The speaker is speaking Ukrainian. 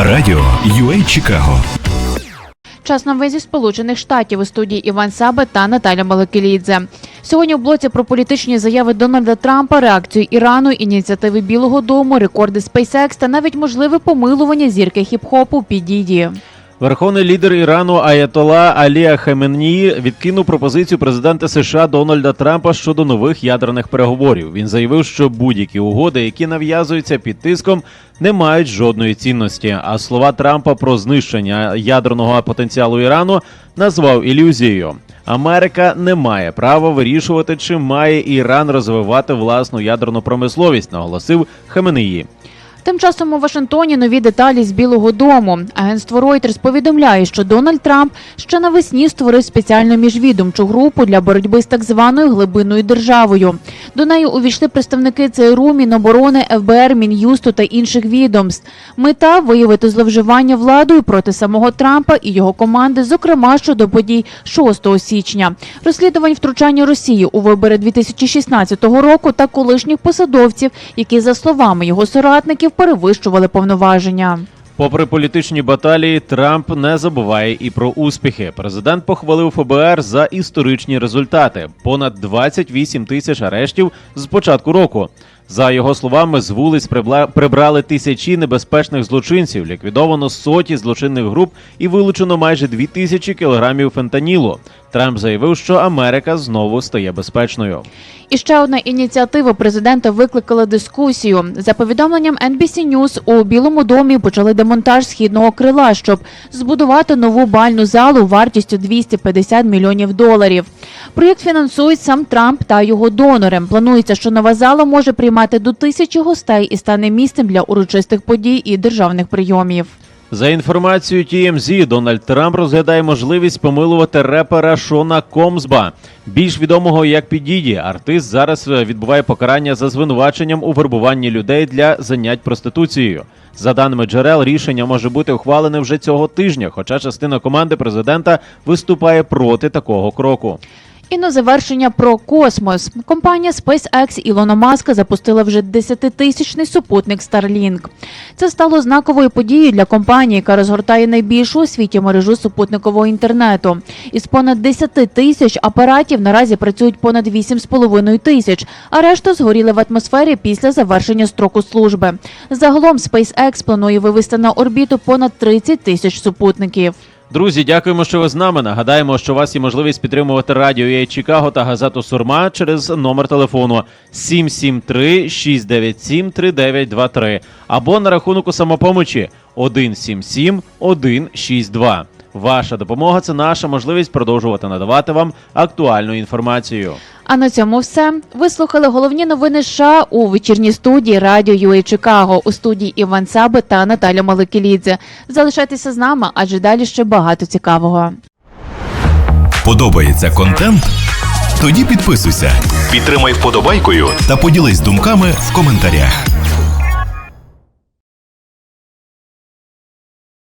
Радіо UA Чикаго. Час новин зі Сполучених Штатів у студії Іван Саба та Наталя Маликелідзе. Сьогодні в блоці про політичні заяви Дональда Трампа, реакцію Ірану, ініціативи Білого Дому, рекорди SpaceX та навіть можливе помилування зірки хіп-хопу Підіді. Верховний лідер Ірану Аятола Алія Хаменії відкинув пропозицію президента США Дональда Трампа щодо нових ядерних переговорів. Він заявив, що будь-які угоди, які нав'язуються під тиском, не мають жодної цінності. А слова Трампа про знищення ядерного потенціалу Ірану назвав ілюзією. Америка не має права вирішувати, чи має Іран розвивати власну ядерну промисловість, наголосив Хаменеї. Тим часом у Вашингтоні нові деталі з Білого Дому. Агентство Reuters повідомляє, що Дональд Трамп ще навесні створив спеціальну міжвідомчу групу для боротьби з так званою глибинною державою. До неї увійшли представники ЦРУ, Міноборони, ФБР, Мін'юсту та інших відомств. Мета виявити зловживання владою проти самого Трампа і його команди, зокрема щодо подій 6 січня, розслідувань втручання Росії у вибори 2016 року та колишніх посадовців, які за словами його соратників перевищували повноваження. Попри політичні баталії, Трамп не забуває і про успіхи. Президент похвалив ФБР за історичні результати: понад 28 тисяч арештів з початку року. За його словами, з вулиць прибрали тисячі небезпечних злочинців, ліквідовано соті злочинних груп і вилучено майже 2 тисячі кілограмів фентанілу. Трамп заявив, що Америка знову стає безпечною. І ще одна ініціатива президента викликала дискусію. За повідомленням NBC News, у Білому домі почали демонтаж східного крила, щоб збудувати нову бальну залу вартістю 250 мільйонів доларів. Проєкт фінансують сам Трамп та його донори. Планується, що нова зала може приймати до тисячі гостей і стане місцем для урочистих подій і державних прийомів. За інформацією TMZ, Дональд Трамп розглядає можливість помилувати репера Шона Комсба, більш відомого як Підіді. Артист зараз е, відбуває покарання за звинуваченням у вербуванні людей для занять проституцією. За даними джерел, рішення може бути ухвалене вже цього тижня, хоча частина команди президента виступає проти такого кроку. І на завершення про космос. Компанія SpaceX Ілона Маска запустила вже 10-тисячний супутник Starlink. Це стало знаковою подією для компанії, яка розгортає найбільшу у світі мережу супутникового інтернету. Із понад 10 тисяч апаратів наразі працюють понад 8,5 тисяч, а решта згоріли в атмосфері після завершення строку служби. Загалом SpaceX планує вивести на орбіту понад 30 тисяч супутників. Друзі, дякуємо, що ви з нами. Нагадаємо, що у вас є можливість підтримувати радіо «ЄА Чикаго та газету Сурма через номер телефону 773-697-3923 або на рахунок у самопомочі 177-162. Ваша допомога це наша можливість продовжувати надавати вам актуальну інформацію. А на цьому все. Ви слухали головні новини США у вечірній студії Радіо UA Чикаго у студії Іван Саби та Наталя Маликілідзе. Залишайтеся з нами, адже далі ще багато цікавого. Подобається контент? Тоді підписуйся, підтримай вподобайкою та поділись думками в коментарях.